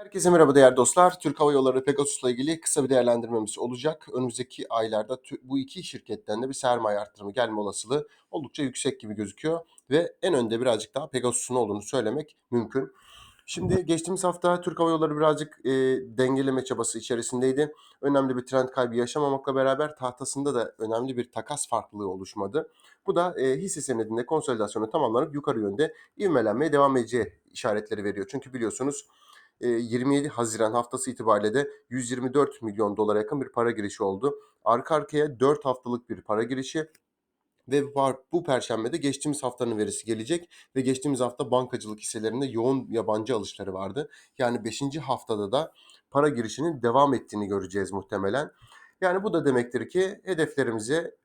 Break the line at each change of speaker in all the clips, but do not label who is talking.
Herkese merhaba değerli dostlar. Türk Hava Yolları Pegasus'la ilgili kısa bir değerlendirmemiz olacak. Önümüzdeki aylarda bu iki şirketten de bir sermaye arttırımı gelme olasılığı oldukça yüksek gibi gözüküyor. Ve en önde birazcık daha Pegasus'un olduğunu söylemek mümkün. Şimdi geçtiğimiz hafta Türk Hava Yolları birazcık e, dengeleme çabası içerisindeydi. Önemli bir trend kaybı yaşamamakla beraber tahtasında da önemli bir takas farklılığı oluşmadı. Bu da e, hisse senedinde konsolidasyonu tamamlanıp yukarı yönde ivmelenmeye devam edeceği işaretleri veriyor. Çünkü biliyorsunuz 27 Haziran haftası itibariyle de 124 milyon dolara yakın bir para girişi oldu. Arka arkaya 4 haftalık bir para girişi ve bu perşembe de geçtiğimiz haftanın verisi gelecek ve geçtiğimiz hafta bankacılık hisselerinde yoğun yabancı alışları vardı. Yani 5. haftada da para girişinin devam ettiğini göreceğiz muhtemelen. Yani bu da demektir ki hedeflerimize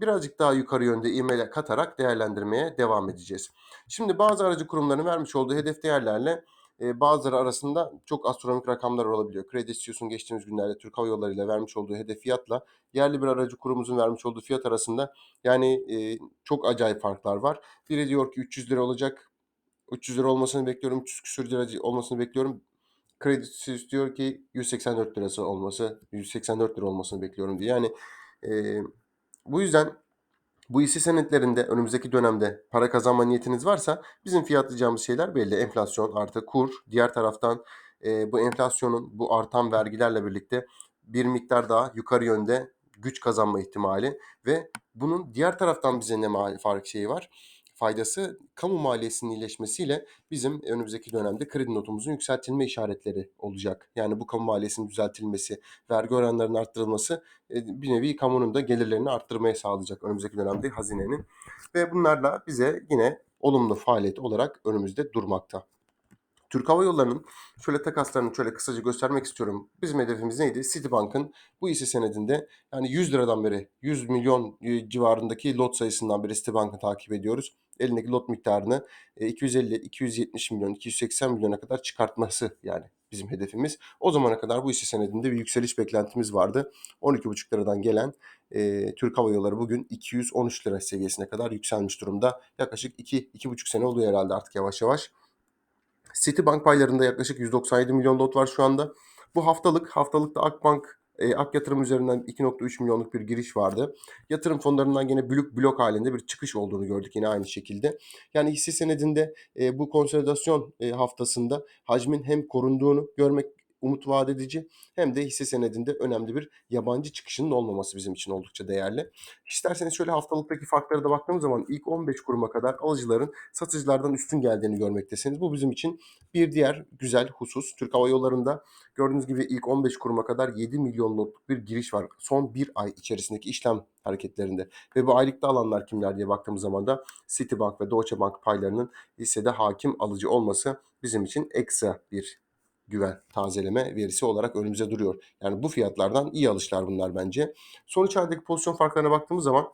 birazcık daha yukarı yönde ivme katarak değerlendirmeye devam edeceğiz. Şimdi bazı aracı kurumların vermiş olduğu hedef değerlerle bazıları arasında çok astronomik rakamlar olabiliyor. Credit Suisse'un geçtiğimiz günlerde Türk Hava Yolları ile vermiş olduğu hedef fiyatla yerli bir aracı kurumumuzun vermiş olduğu fiyat arasında yani çok acayip farklar var. Biri diyor ki 300 lira olacak. 300 lira olmasını bekliyorum. 300 küsür lira olmasını bekliyorum. Credit Suisse diyor ki 184 lirası olması, 184 lira olmasını bekliyorum diye. Yani e, bu yüzden bu hisse senetlerinde önümüzdeki dönemde para kazanma niyetiniz varsa bizim fiyatlayacağımız şeyler belli. Enflasyon artı kur. Diğer taraftan e, bu enflasyonun bu artan vergilerle birlikte bir miktar daha yukarı yönde güç kazanma ihtimali ve bunun diğer taraftan bize ne fark şeyi var? Faydası kamu maliyesinin iyileşmesiyle bizim önümüzdeki dönemde kredi notumuzun yükseltilme işaretleri olacak. Yani bu kamu maliyesinin düzeltilmesi, vergi oranlarının arttırılması e, bir nevi kamunun da gelirlerini arttırmaya sağlayacak önümüzdeki dönemde hazinenin. Ve bunlarla bize yine olumlu faaliyet olarak önümüzde durmakta. Türk Hava Yolları'nın şöyle takaslarını şöyle kısaca göstermek istiyorum. Bizim hedefimiz neydi? Citibank'ın bu hisse senedinde yani 100 liradan beri 100 milyon e, civarındaki lot sayısından beri Citibank'ı takip ediyoruz. Elindeki lot miktarını e, 250, 270 milyon, 280 milyona kadar çıkartması yani bizim hedefimiz. O zamana kadar bu hisse senedinde bir yükseliş beklentimiz vardı. 12,5 liradan gelen e, Türk Hava Yolları bugün 213 lira seviyesine kadar yükselmiş durumda. Yaklaşık 2-2,5 sene oluyor herhalde artık yavaş yavaş. Citibank paylarında yaklaşık 197 milyon lot var şu anda. Bu haftalık, haftalıkta Akbank e, Ak Yatırım üzerinden 2.3 milyonluk bir giriş vardı. Yatırım fonlarından yine blok blok halinde bir çıkış olduğunu gördük yine aynı şekilde. Yani hisse senedinde e, bu konsolidasyon e, haftasında hacmin hem korunduğunu görmek umut vaat edici hem de hisse senedinde önemli bir yabancı çıkışının olmaması bizim için oldukça değerli. İsterseniz şöyle haftalıktaki farklara da baktığımız zaman ilk 15 kuruma kadar alıcıların satıcılardan üstün geldiğini görmektesiniz. Bu bizim için bir diğer güzel husus. Türk Hava Yolları'nda gördüğünüz gibi ilk 15 kuruma kadar 7 milyon lotluk bir giriş var. Son bir ay içerisindeki işlem hareketlerinde. Ve bu aylıkta alanlar kimler diye baktığımız zaman da Citibank ve Deutsche Bank paylarının hissede hakim alıcı olması bizim için ekstra bir güven tazeleme verisi olarak önümüze duruyor. Yani bu fiyatlardan iyi alışlar bunlar bence. Son 3 aydaki pozisyon farklarına baktığımız zaman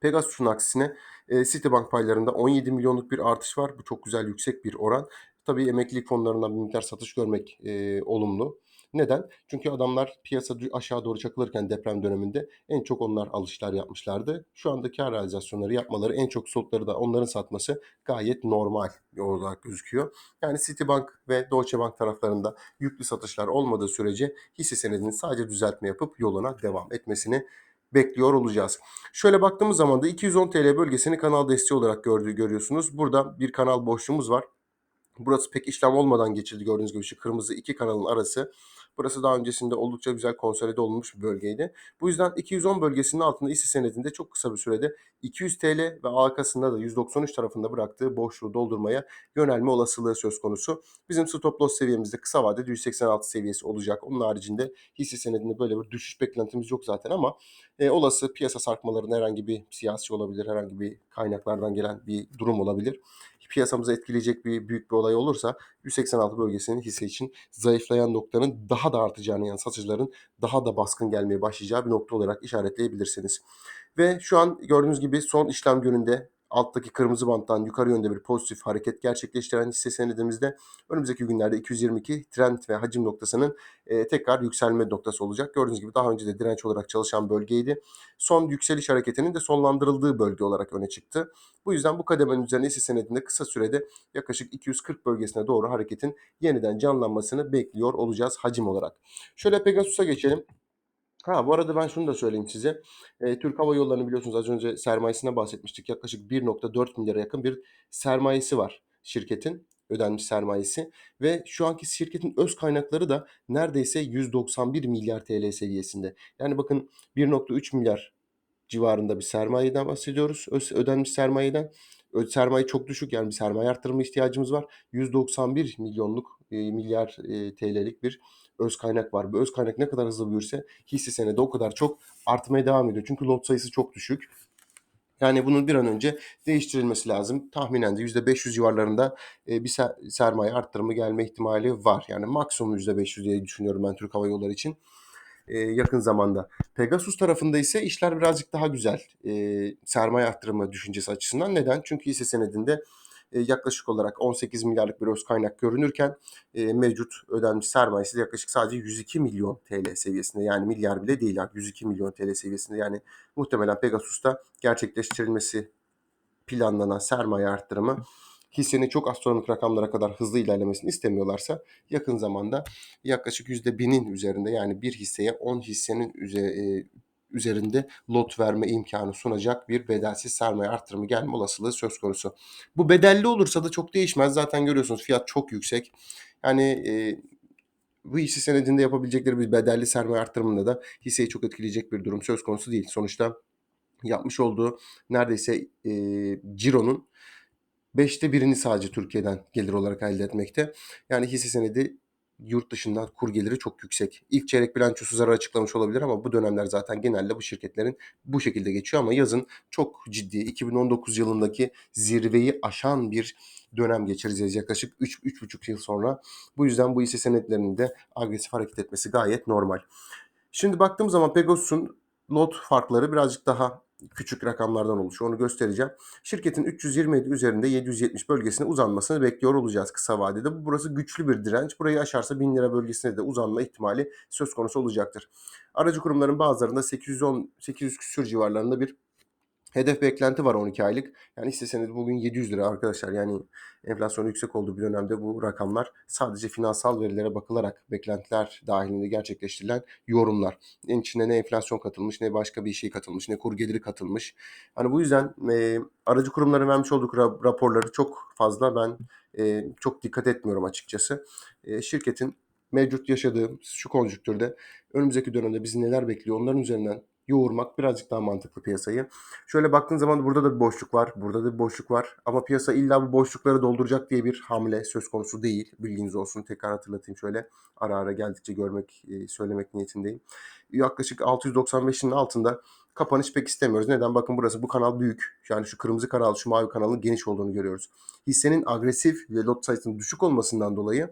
Pegasus'un aksine e, Citibank paylarında 17 milyonluk bir artış var. Bu çok güzel yüksek bir oran. Tabii emeklilik fonlarından bir miktar satış görmek e, olumlu. Neden? Çünkü adamlar piyasa aşağı doğru çakılırken deprem döneminde en çok onlar alışlar yapmışlardı. Şu anda kar realizasyonları yapmaları en çok slotları da onların satması gayet normal olarak gözüküyor. Yani Citibank ve Deutsche Bank taraflarında yüklü satışlar olmadığı sürece hisse senedinin sadece düzeltme yapıp yoluna devam etmesini bekliyor olacağız. Şöyle baktığımız zaman da 210 TL bölgesini kanal desteği olarak gördüğü görüyorsunuz. Burada bir kanal boşluğumuz var. Burası pek işlem olmadan geçildi gördüğünüz gibi şu kırmızı iki kanalın arası. Burası daha öncesinde oldukça güzel konsolide olmuş bir bölgeydi. Bu yüzden 210 bölgesinin altında hisse senedinde çok kısa bir sürede 200 TL ve arkasında da 193 tarafında bıraktığı boşluğu doldurmaya yönelme olasılığı söz konusu. Bizim stop loss seviyemizde kısa vadede 186 seviyesi olacak. Onun haricinde hisse senedinde böyle bir düşüş beklentimiz yok zaten ama e, olası piyasa sarkmalarının herhangi bir siyasi olabilir, herhangi bir kaynaklardan gelen bir durum olabilir piyasamızı etkileyecek bir büyük bir olay olursa 186 bölgesinin hisse için zayıflayan noktanın daha da artacağını yani satıcıların daha da baskın gelmeye başlayacağı bir nokta olarak işaretleyebilirsiniz. Ve şu an gördüğünüz gibi son işlem gününde alttaki kırmızı banttan yukarı yönde bir pozitif hareket gerçekleştiren hisse senedimizde önümüzdeki günlerde 222 trend ve hacim noktasının e, tekrar yükselme noktası olacak. Gördüğünüz gibi daha önce de direnç olarak çalışan bölgeydi. Son yükseliş hareketinin de sonlandırıldığı bölge olarak öne çıktı. Bu yüzden bu kademenin üzerine hisse senedinde kısa sürede yaklaşık 240 bölgesine doğru hareketin yeniden canlanmasını bekliyor olacağız hacim olarak. Şöyle Pegasus'a geçelim. Ha bu arada ben şunu da söyleyeyim size. Eee, Türk Hava Yolları'nın biliyorsunuz az önce sermayesinden bahsetmiştik. Yaklaşık 1.4 milyara yakın bir sermayesi var şirketin, ödenmiş sermayesi ve şu anki şirketin öz kaynakları da neredeyse 191 milyar TL seviyesinde. Yani bakın 1.3 milyar civarında bir sermayeden bahsediyoruz. Öz, ödenmiş sermayeden. Ö, sermaye çok düşük yani bir sermaye arttırma ihtiyacımız var. 191 milyonluk e, milyar e, TL'lik bir öz kaynak var. Bu öz kaynak ne kadar hızlı büyürse hisse senedi o kadar çok artmaya devam ediyor. Çünkü lot sayısı çok düşük. Yani bunun bir an önce değiştirilmesi lazım. Tahminen de %500 civarlarında e, bir ser- sermaye arttırımı gelme ihtimali var. Yani maksimum %500 diye düşünüyorum ben Türk Hava Yolları için e, yakın zamanda. Pegasus tarafında ise işler birazcık daha güzel. E, sermaye arttırımı düşüncesi açısından. Neden? Çünkü hisse senedinde yaklaşık olarak 18 milyarlık bir öz kaynak görünürken e, mevcut ödenmiş sermayesi de yaklaşık sadece 102 milyon TL seviyesinde. Yani milyar bile değil. Yani 102 milyon TL seviyesinde. Yani muhtemelen Pegasus'ta gerçekleştirilmesi planlanan sermaye arttırımı hissenin çok astronomik rakamlara kadar hızlı ilerlemesini istemiyorlarsa yakın zamanda yaklaşık %1000'in üzerinde yani bir hisseye 10 hissenin üze- e, üzerinde lot verme imkanı sunacak bir bedelsiz sermaye arttırımı gelme olasılığı söz konusu. Bu bedelli olursa da çok değişmez. Zaten görüyorsunuz fiyat çok yüksek. Yani e, bu hisse senedinde yapabilecekleri bir bedelli sermaye arttırımında da hisseyi çok etkileyecek bir durum söz konusu değil. Sonuçta yapmış olduğu neredeyse e, cironun Beşte birini sadece Türkiye'den gelir olarak elde etmekte. Yani hisse senedi yurt dışından kur geliri çok yüksek. İlk çeyrek bilançosu zarar açıklamış olabilir ama bu dönemler zaten genelde bu şirketlerin bu şekilde geçiyor ama yazın çok ciddi 2019 yılındaki zirveyi aşan bir dönem geçireceğiz yaklaşık 3-3,5 yıl sonra. Bu yüzden bu hisse senetlerinin de agresif hareket etmesi gayet normal. Şimdi baktığım zaman Pegasus'un lot farkları birazcık daha küçük rakamlardan oluşuyor. Onu göstereceğim. Şirketin 327 üzerinde 770 bölgesine uzanmasını bekliyor olacağız kısa vadede. Burası güçlü bir direnç. Burayı aşarsa 1000 lira bölgesine de uzanma ihtimali söz konusu olacaktır. Aracı kurumların bazılarında 810 800 küsür civarlarında bir Hedef beklenti var 12 aylık. Yani hisse senedi bugün 700 lira arkadaşlar. Yani enflasyon yüksek olduğu bir dönemde bu rakamlar sadece finansal verilere bakılarak beklentiler dahilinde gerçekleştirilen yorumlar. En içine ne enflasyon katılmış ne başka bir şey katılmış ne kur geliri katılmış. Hani bu yüzden e, aracı kurumların vermiş olduğu ra- raporları çok fazla ben e, çok dikkat etmiyorum açıkçası. E, şirketin mevcut yaşadığı şu konjüktürde önümüzdeki dönemde bizi neler bekliyor onların üzerinden yoğurmak birazcık daha mantıklı piyasayı. Şöyle baktığın zaman burada da bir boşluk var, burada da bir boşluk var. Ama piyasa illa bu boşlukları dolduracak diye bir hamle söz konusu değil. Bilginiz olsun. Tekrar hatırlatayım şöyle. Ara ara geldikçe görmek, e, söylemek niyetindeyim. Yaklaşık 695'in altında kapanış pek istemiyoruz. Neden? Bakın burası bu kanal büyük. Yani şu kırmızı kanal, şu mavi kanalın geniş olduğunu görüyoruz. Hissenin agresif ve lot sayısının düşük olmasından dolayı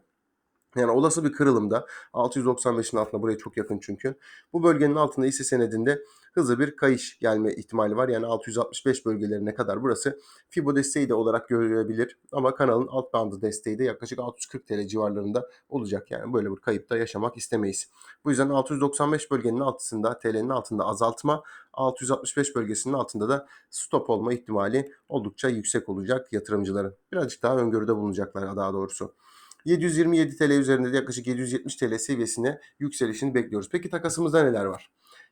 yani olası bir kırılımda 695'in altında buraya çok yakın çünkü. Bu bölgenin altında hisse senedinde hızlı bir kayış gelme ihtimali var. Yani 665 bölgelerine kadar burası Fibo desteği de olarak görülebilir. Ama kanalın alt bandı desteği de yaklaşık 640 TL civarlarında olacak. Yani böyle bir kayıp da yaşamak istemeyiz. Bu yüzden 695 bölgenin altında TL'nin altında azaltma 665 bölgesinin altında da stop olma ihtimali oldukça yüksek olacak yatırımcıların. Birazcık daha öngörüde bulunacaklar daha doğrusu. 727 TL üzerinde de yaklaşık 770 TL seviyesine yükselişini bekliyoruz. Peki takasımızda neler var?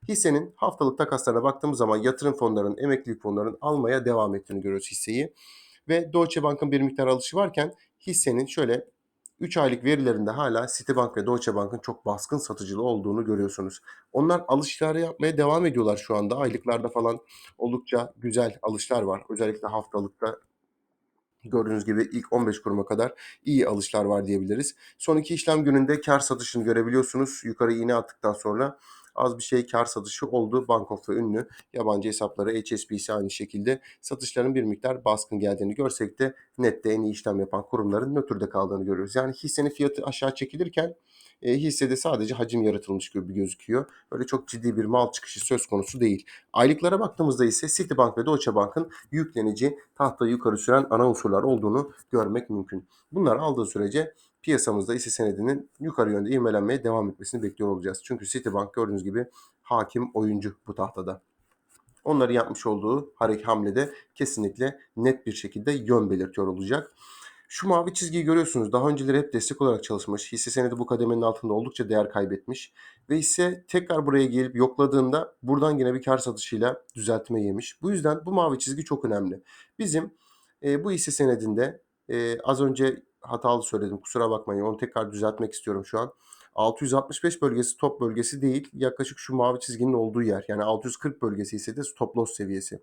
Hissenin haftalık takaslarına baktığımız zaman yatırım fonlarının, emeklilik fonlarının almaya devam ettiğini görüyoruz hisseyi. Ve Deutsche Bank'ın bir miktar alışı varken hissenin şöyle 3 aylık verilerinde hala Citibank ve Deutsche Bank'ın çok baskın satıcılı olduğunu görüyorsunuz. Onlar alışları yapmaya devam ediyorlar şu anda. Aylıklarda falan oldukça güzel alışlar var. Özellikle haftalıkta Gördüğünüz gibi ilk 15 kuruma kadar iyi alışlar var diyebiliriz. Son iki işlem gününde kar satışını görebiliyorsunuz. Yukarı iğne attıktan sonra az bir şey kar satışı oldu. Bank of ve ünlü yabancı hesapları HSBC aynı şekilde satışların bir miktar baskın geldiğini görsek de nette en iyi işlem yapan kurumların nötrde kaldığını görüyoruz. Yani hissenin fiyatı aşağı çekilirken e, hissede sadece hacim yaratılmış gibi gözüküyor. Öyle çok ciddi bir mal çıkışı söz konusu değil. Aylıklara baktığımızda ise Citibank ve Deutsche Bank'ın yüklenici tahtayı yukarı süren ana unsurlar olduğunu görmek mümkün. Bunlar aldığı sürece piyasamızda hisse senedinin yukarı yönde ivmelenmeye devam etmesini bekliyor olacağız. Çünkü Citibank gördüğünüz gibi hakim oyuncu bu tahtada. Onların yapmış olduğu hareket hamlede kesinlikle net bir şekilde yön belirtiyor olacak. Şu mavi çizgiyi görüyorsunuz. Daha önceleri hep destek olarak çalışmış. Hisse senedi bu kademenin altında oldukça değer kaybetmiş. Ve hisse tekrar buraya gelip yokladığında buradan yine bir kar satışıyla düzeltme yemiş. Bu yüzden bu mavi çizgi çok önemli. Bizim e, bu hisse senedinde e, az önce hatalı söyledim kusura bakmayın onu tekrar düzeltmek istiyorum şu an. 665 bölgesi top bölgesi değil yaklaşık şu mavi çizginin olduğu yer yani 640 bölgesi ise de stop loss seviyesi.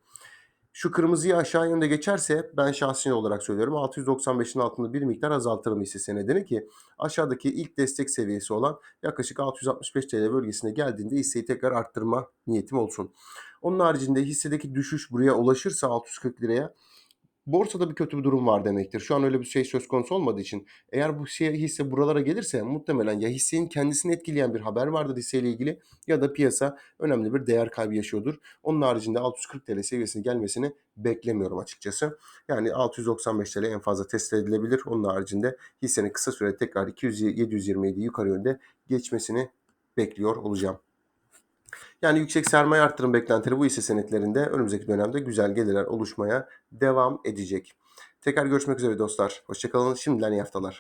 Şu kırmızıyı aşağı yönde geçerse ben şahsi olarak söylüyorum 695'in altında bir miktar azaltırım hisse senedini ki aşağıdaki ilk destek seviyesi olan yaklaşık 665 TL bölgesine geldiğinde hisseyi tekrar arttırma niyetim olsun. Onun haricinde hissedeki düşüş buraya ulaşırsa 640 liraya borsada bir kötü bir durum var demektir. Şu an öyle bir şey söz konusu olmadığı için eğer bu şey hisse buralara gelirse muhtemelen ya hissenin kendisini etkileyen bir haber vardır hisseyle ilgili ya da piyasa önemli bir değer kaybı yaşıyordur. Onun haricinde 640 TL seviyesine gelmesini beklemiyorum açıkçası. Yani 695 TL en fazla test edilebilir. Onun haricinde hissenin kısa sürede tekrar 200 727 yukarı yönde geçmesini bekliyor olacağım. Yani yüksek sermaye artırım beklentileri bu hisse senetlerinde önümüzdeki dönemde güzel gelirler oluşmaya devam edecek. Tekrar görüşmek üzere dostlar. Hoşçakalın. Şimdiden iyi haftalar.